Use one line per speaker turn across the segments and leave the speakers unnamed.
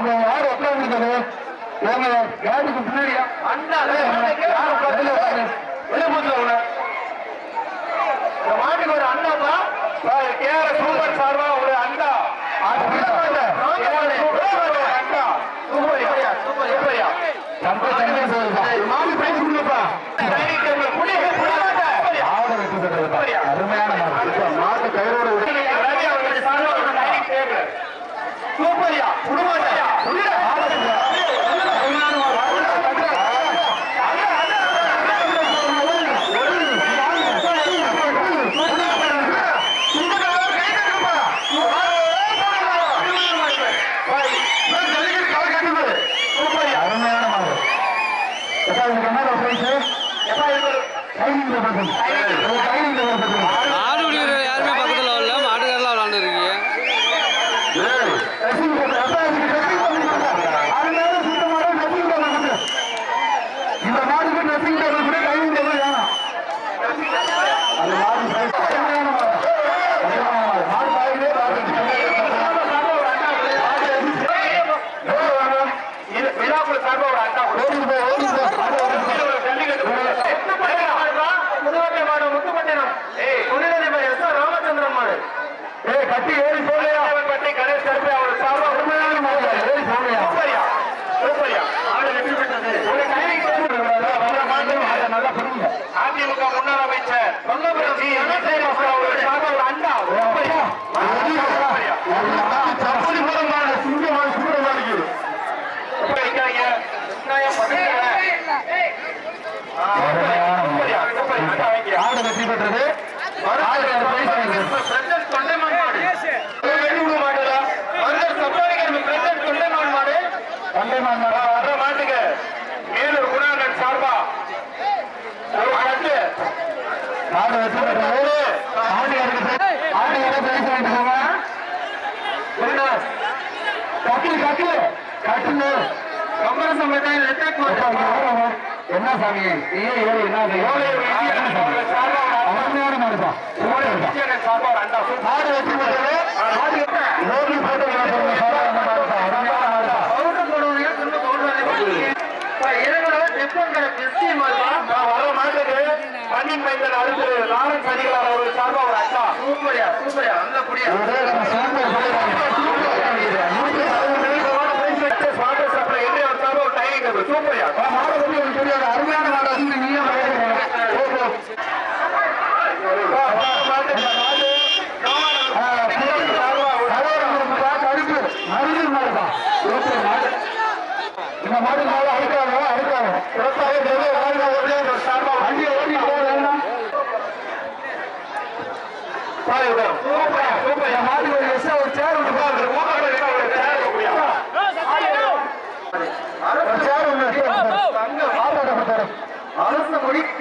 நம்ம யார் நாங்க யாருக்கு பின்னாடி? ஒரு அண்ணா. தான் கேஆர்எஸ் சூப்பர் சார்பா ஒரு அண்டா அருமையான மாட்டு. கயிறோட சூப்பரியா குடும்பத்தையா உள்ள கட்டி ஏறி போகலையா? பட்டி கணேஷ் கருப்பை அவர் சாவா உண்மையான மரியாதை ஏறி போகலையா? சூப்பரியா சூப்பரியா அவரை வெற்றி பெற்றது. ஒரு டைமிங்
நல்லா பண்ணுங்க அதிமுக முன்னாள் அமைச்சர் தொல்லபுரட்சி எம்எஸ்ஐ அவருடைய சார்பாக ஒரு அண்டா சூப்பரியா தற்போது மூலமான சிங்கமான சூப்பரமா இருக்குது வைக்காங்க
ஆடு வெற்றி பெற்றது. ஆடு
பிரைஸ்
என்ன சாமி நீ ஏறி என்ன அருமையான மாடுதான் மாடு வச்சு போட்டு
சூப்பரியா சூப்பரியா நல்ல
புரியா சூப்பர்
சூப்பர்யா
மாடு பத்தி உனக்கு தெரியாது அருமையான மாடு நீங்க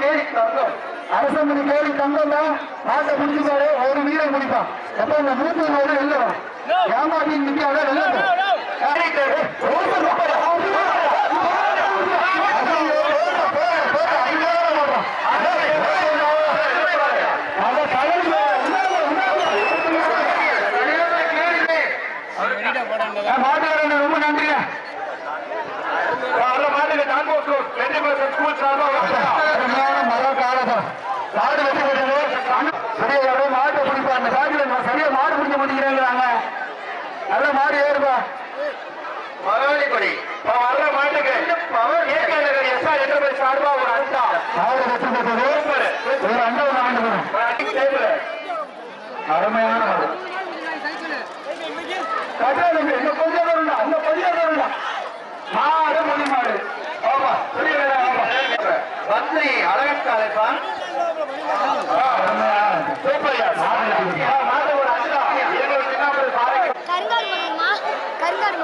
கேரி தங்கம்.
அரசன் மணி கேரி தங்கம் தான். பாட்டை முடிச்சுக்காரு ஒரு வீரை முடிப்பான் அப்ப இந்த நூத்தி ஒரு எழுதுவான் ஏமாட்டி
நிக்க அதான் எழுதுவான்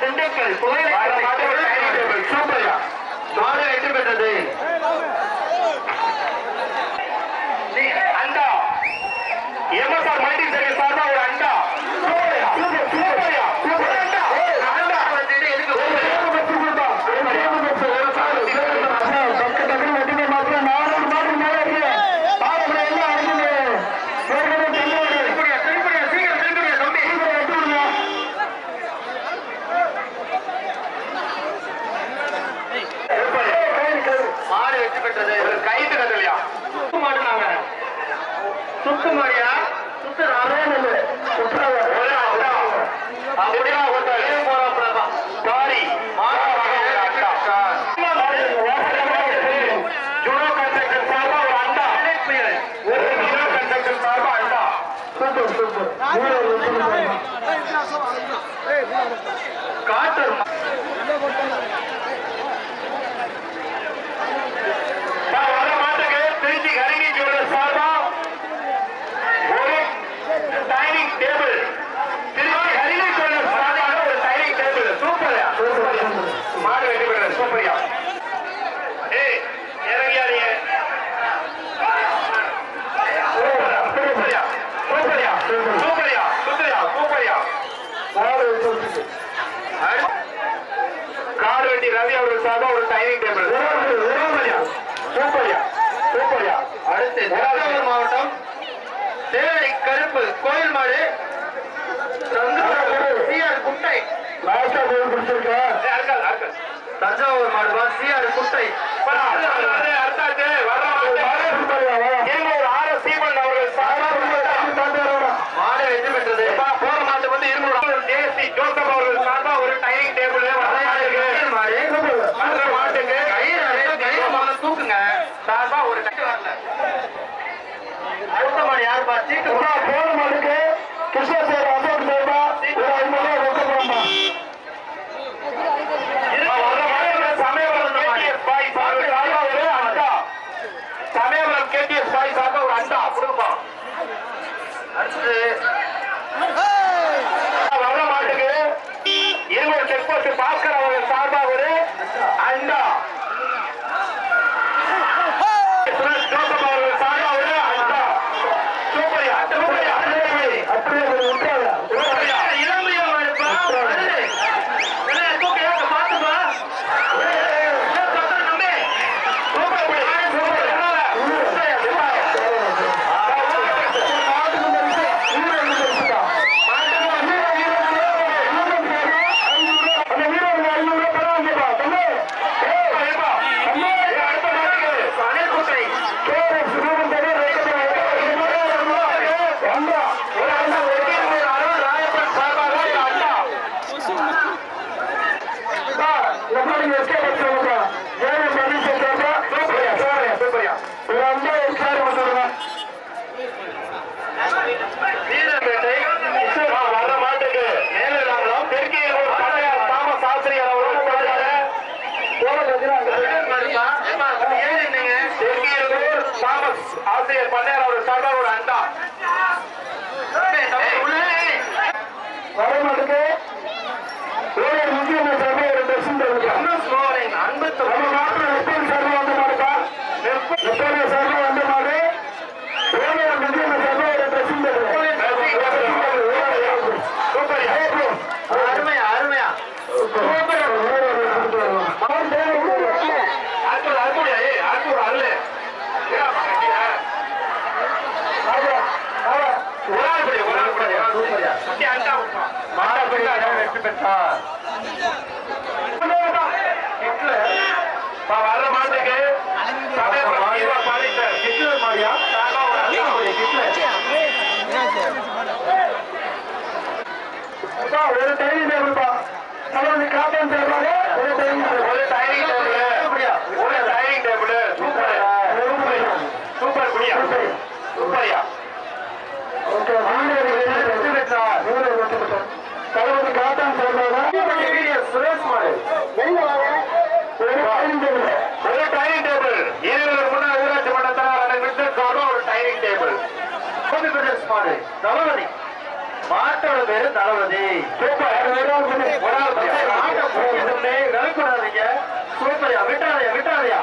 திண்டுக்கல் சூப்பரியா நாடு வெற்றி பெற்றது அந்த எம்எஸ்ஆர் மல்டி சர்வீஸ் சார்பாக ஒரு அண்டா காட்டு சூப்பரியா சூப்பரியா.
அடுத்து தஞ்சாவூர் மாவட்டம் தேவை கருப்பு கோயில் மாடு. குட்டை. தஞ்சாவூர் மாடுபா சிஆர் குட்டை. அடுத்தாச்சு வர்ற ஆர் எஸ் சீமன் அவர்கள் மாடு வெற்றி பெற்றது. போற மாட்டு வந்து இருநூறு ஜோசப் அவர்கள் சார்பா ஒரு டைனிங் டேபிள் மாட்டுக்கு. கயிறு அடுத்த மாடு யாருப்பா சீட்டு
போன
ಸರ್ವ ಸರ್ವ நூலை ஒட்டுக்கிட்டோம் தளபதி காத்தான் சுரேஷ் மாடல் டைனிங் டேபிள் ஒரு டைனிங் டேபிள் இருபது dining table Suresh model Thalapathy மாட்டோட பேரு தளபதி சூப்பர் ஒரு ஆள் மாட்டை விட்டுறாதீங்க சூப்பரியா விட்டுறாதயா விட்டுறாதயா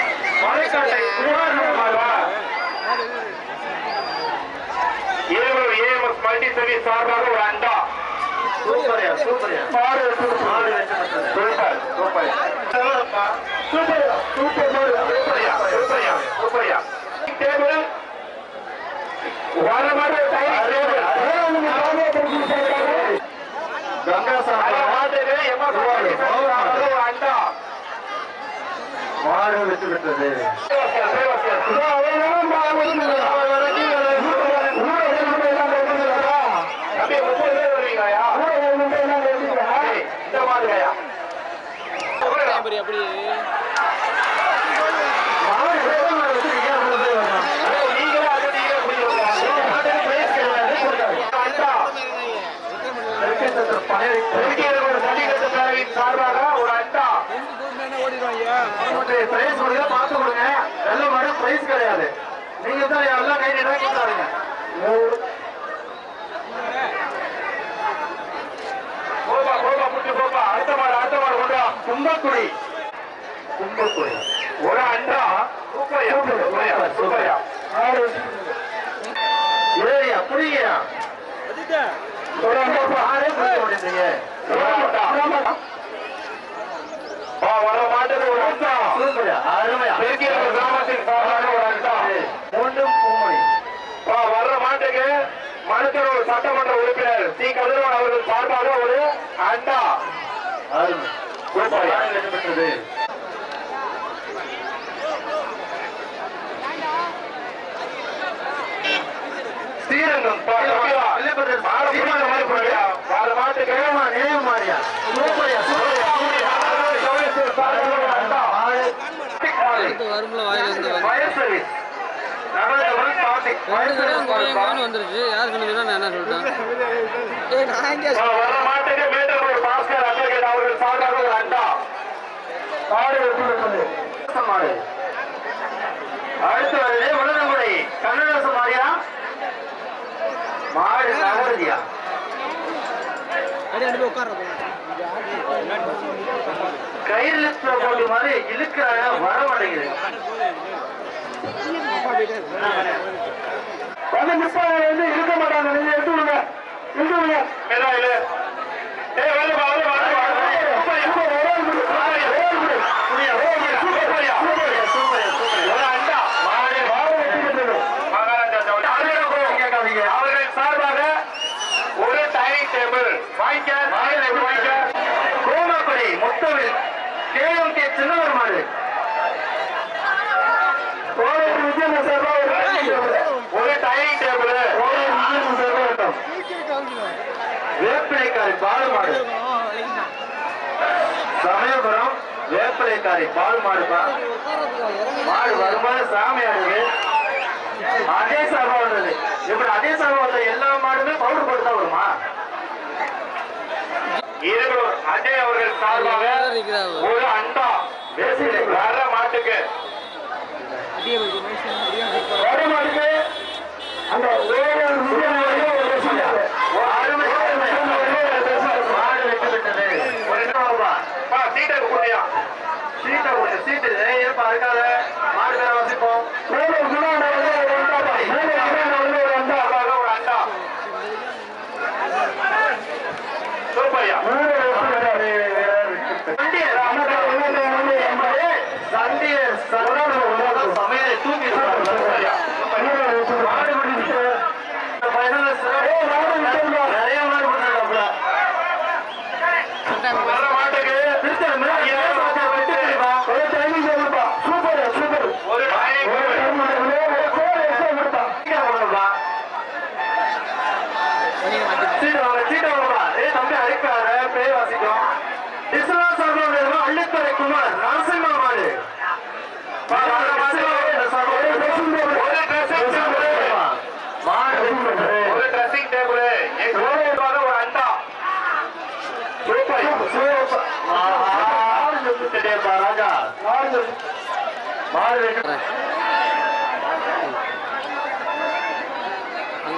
மல்டி சர்வீஸ் சார்பாக ஒரு அண்டா. சூப்பரியா சூப்பரியா.
மாடு
சூப்பர் சூப்பர்
சூப்பர் சூப்பர்.
சூப்பரியா. சூப்பரியா. சூப்பரியா. டேபிள். வாரமாக
கங்கா சார்.
மாதேவி எம்மா ஆறு விட்டு விட்டது எப்படி
சார்பாக
பிரைஸ் கொடுங்க பார்த்து கொடுங்க. நல்ல மாடு பிரைஸ் கிடையாது. நீங்க தான் எல்லாம் கை நிறைய கொடுத்தாருங்க போப்பா போப்பா புட்டு போப்பா. அடுத்த மாடு அடுத்த மாடு கொண்டு கும்பக்குடி. கும்பக்குடி. ஒரு அண்டா. சூப்பர்யா வர மாட்டது ஒரு அண்டா. கிராமத்தின் சார்பாக ஒரு அண்டா மூன்றும் பூமணி வர்ற மாட்டுக்கு மனுஷனூர் சட்டமன்ற உறுப்பினர் சி கதிரவன் அவர்கள் சார்பாக ஒரு அண்டா பெற்றது ஸ்ரீரங்கம் நினைவு மாறியா சூப்பர்யா சூப்பர்யா
அடுத்து வரும்ல வாயில இருந்து வரும்
ஃபயர் சர்வீஸ் நவரத்தபுரம் கார்த்திக்
ரெண்டு தடவை குறையங்கன்னு வந்துருச்சு? யார் சொன்னதுன்னா நான் என்ன
மாடு. அடுத்து வருது உலகங்குடி. கண்ணதாசன் மாறியா மாடு நகருதியா கயிறுல போட்டு மாதிரி இழுக்கிறாங்க வர மாட்டேங்குது வந்து முப்பாங்க வந்து இருக்க மாட்டாங்க. நீங்க எடுத்து விடுங்க எடுத்து விடுங்க ஏ வந்து வா வந்து வா அவர்கள் சார்பாக ஒரு டைனிங் டேபிள் வாங்கிக்க வாங்கிக்க. கோமப்படி முத்தவில் கேஎம் கே சின்னவர் மாடு கோவில் விஜயம் சார்பாக ஒரு டைனிங் டேபிள் ஒரு டைனிங் டேபிள் கோவில் விஜயம் சார்பாக இருக்கும் வேப்பிலைக்காரி பால் மாடு சமயபுரம் வேப்பிலைக்காரி பால் மாடுப்பா மாடு வரும்போது சாமி ஆடுது அதே சார்பா வந்தது. இப்படி அதே சார்பா வந்த எல்லா மாடுமே பவுடர் போட்டு தான் வருமா அஜய் அவர்கள் சார்பாக ஒரு அண்டா. வர மாட்டுக்கு. மாட்டுக்கு அந்த ஓவர் விஜயநகரிலே ஒரு வேசிலை. ஒரு அருமை அருமை. மாடு வெற்றி பெற்றது. ஒரு என்ன ரூபா? பா, சீட்டை கொடுயா. சீட்டை கொடு, சீட்டு. ஏப்பா, இருக்காத. மாடு பேரை வசிப்போம். மேலே குணானவர்களே ஒரு அண்டாப்பா. மேலே குணானவர்களே ஒரு அண்டா. ஒரு அண்டா. சூப்பர்யா. சண்டியர் சண்டியர் சண்டியர் சமையலை தூக்கி சூப்பர்யா. மாடு பிடிச்சு இந்த பையனால சிறப்பு. நிறைய மாடு பிடிச்சிருக்காப்புல. வர்ற மாட்டுக்கு திருத்தல் மேல ஏன் சாத்தியா வெட்டி தெரியுமா? ஒரு timing சொல்லுப்பா. சூப்பர் சூப்பர் ஒரு timing சீக்கிரம் கொடுங்கப்பா. சீட்டை வாங்க, சீட்டை வாங்கப்பா. ஏய் தம்பி, அடிக்காத, பேய் வாசிக்கும். இஸ்லா சார்பாக வேணுமா? அள்ளித்துறை குமார் நரசிம்ம மாடு ஒரு ஒரு அண்டா சூப்பர் சூப்பர் ராஜா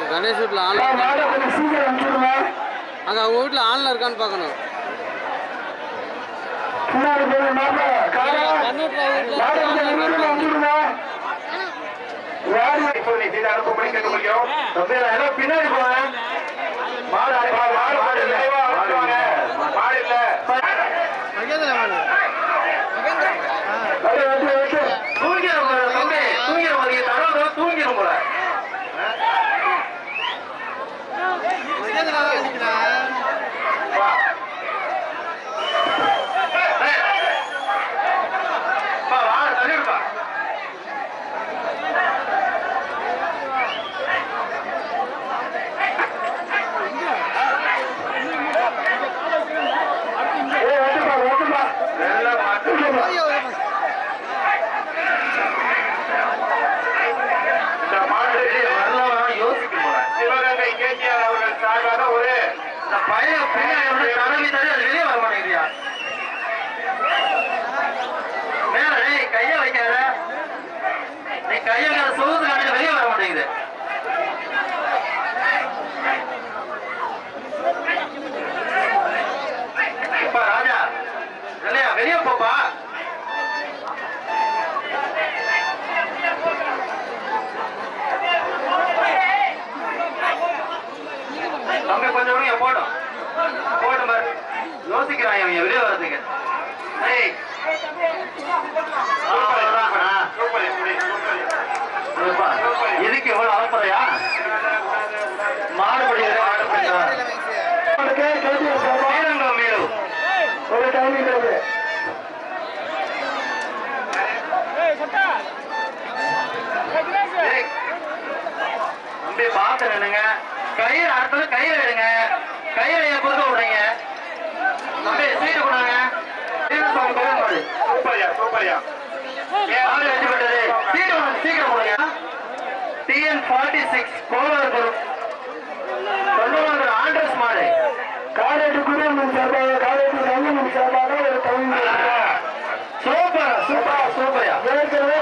கணேஷ் வீட்டில்
சீக்கிரம் அனுப்பிச்சுடுங்க
அங்கே அவங்க வீட்டில் ஆன்ல இருக்கான்னு பார்க்கணும்
பின்னாடி போவேன் மாடு காரா மாடு மாடை கொஞ்சம் நிக்கிறான் இவன் எவ்வளவு வர்றதுக்கு. இதுக்கு எவ்வளவு அளப்பறையா மாடுபடி பாத்துருங்க கயிறு அடுத்தது கயிறு எடுங்க. கயிறு கொடுக்க விடுங்க தம்பி சீடு கொண்டாங்க சீடு சாமி கல்யாணம் மாடு
சூப்பரியா சூப்பரியா.
ஆறு வெற்றி பெற்றது சீடு வந்து சீக்கிரம் போடுங்க டிஎன் ஃபார்ட்டி சிக்ஸ் கோவார் தொண்ணூறு ஆண்ட்ரஸ் மாடு.
காலேஜ் குடியரசு சார்பாக காலேஜ் ரங்கமணி சார்பாக ஒரு கவிஞர்
சூப்பரா சூப்பரா சூப்பரா
ஏற்கனவே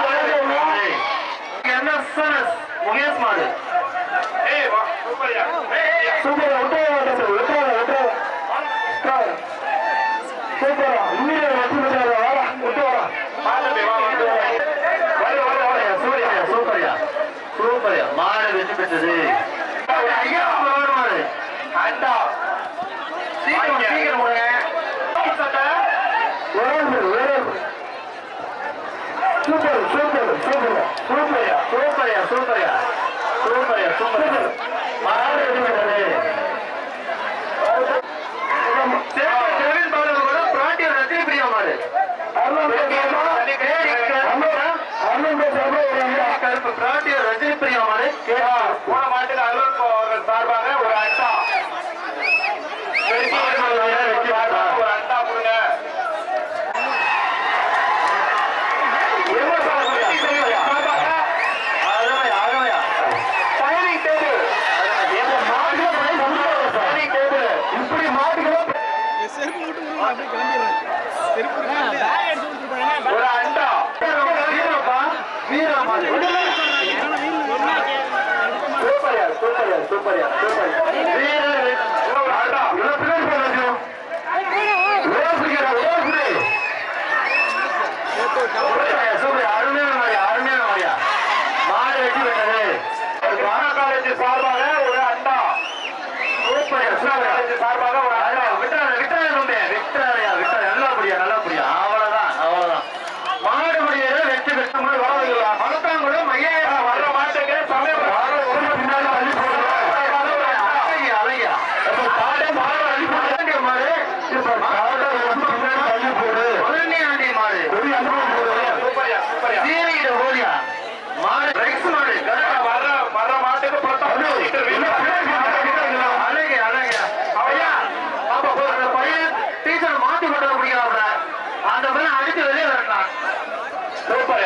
என்எஸ்என்எஸ் முகேஷ் மாடு.
ஏய் சூப்பரியா. ஏய்
மாடு வெற்றி பெற்றது. ஐயா வருமாறு அண்டா சீக்கிரம் சீக்கிரம் கொடுங்க
சூப்பர் சூப்பர் சூப்பர்.
சூப்பர்யா சூப்பர்யா சூப்பர்யா. சூப்பர்யா சூப்பர். மாடு வெற்றி
சார்பாக ஒரு அண்டா சார்பாக ஒரு